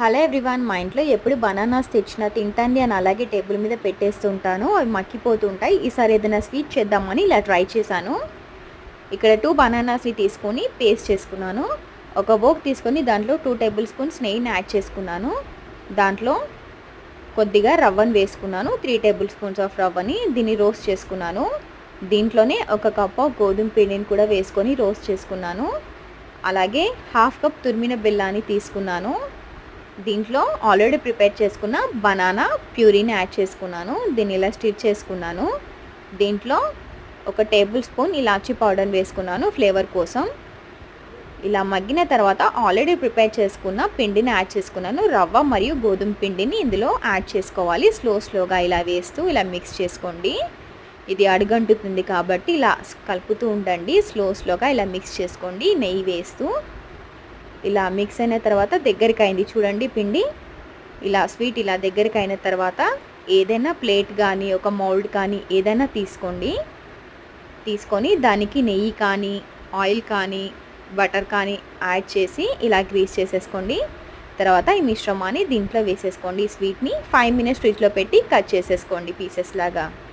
Hello everyone మా ఇంట్లో ఎప్పుడు బనానాస్ తెచ్చినా తింటాండి అని అలాగే టేబుల్ మీద పెట్టేస్తుంటాను. అవి మక్కిపోతుంటాయి. ఈసారి ఏదైనా స్వీట్ చేద్దామని ఇలా ట్రై చేశాను. ఇక్కడ టూ బనానాస్ని తీసుకొని పేస్ట్ చేసుకున్నాను. ఒక బోక్ తీసుకొని దాంట్లో టూ టేబుల్ స్పూన్స్ నెయ్యిని యాడ్ చేసుకున్నాను. దాంట్లో కొద్దిగా రవ్వని వేసుకున్నాను. త్రీ టేబుల్ స్పూన్స్ ఆఫ్ రవ్వని దీన్ని రోస్ట్ చేసుకున్నాను. దీంట్లోనే ఒక కప్ ఆఫ్ గోధుమ పిండిని కూడా వేసుకొని రోస్ట్ చేసుకున్నాను. అలాగే హాఫ్ కప్ తురిమిన బెల్లాన్ని తీసుకున్నాను. దీంట్లో ఆల్రెడీ ప్రిపేర్ చేసుకున్న బనానా ప్యూరీని యాడ్ చేసుకున్నాను. దీన్ని ఇలా స్టిచ్ చేసుకున్నాను. దీంట్లో ఒక టేబుల్ స్పూన్ ఇలాచీ పౌడర్ వేసుకున్నాను ఫ్లేవర్ కోసం. ఇలా మగ్గిన తర్వాత ఆల్రెడీ ప్రిపేర్ చేసుకున్న పిండిని యాడ్ చేసుకున్నాను. రవ్వ మరియు గోధుమ పిండిని ఇందులో యాడ్ చేసుకోవాలి. స్లో స్లోగా ఇలా వేస్తూ ఇలా మిక్స్ చేసుకోండి. ఇది అడుగంటుతుంది కాబట్టి ఇలా కలుపుతూ ఉండండి. స్లో స్లోగా ఇలా మిక్స్ చేసుకోండి. నెయ్యి వేస్తూ ఇలా మిక్స్ అయిన తర్వాత దగ్గరికి అయింది చూడండి పిండి. ఇలా స్వీట్ ఇలా దగ్గరికి అయిన తర్వాత ఏదైనా ప్లేట్ కానీ ఒక మౌల్డ్ కానీ ఏదైనా తీసుకోండి. తీసుకొని దానికి నెయ్యి కానీ ఆయిల్ కానీ బటర్ కానీ యాడ్ చేసి ఇలా గ్రీస్ చేసేసుకోండి. తర్వాత ఈ మిశ్రమాన్ని దీంట్లో వేసేసుకోండి. స్వీట్ని ఫైవ్ మినిట్స్ ఫ్రిడ్జ్లో పెట్టి కట్ చేసేసుకోండి పీసెస్ లాగా.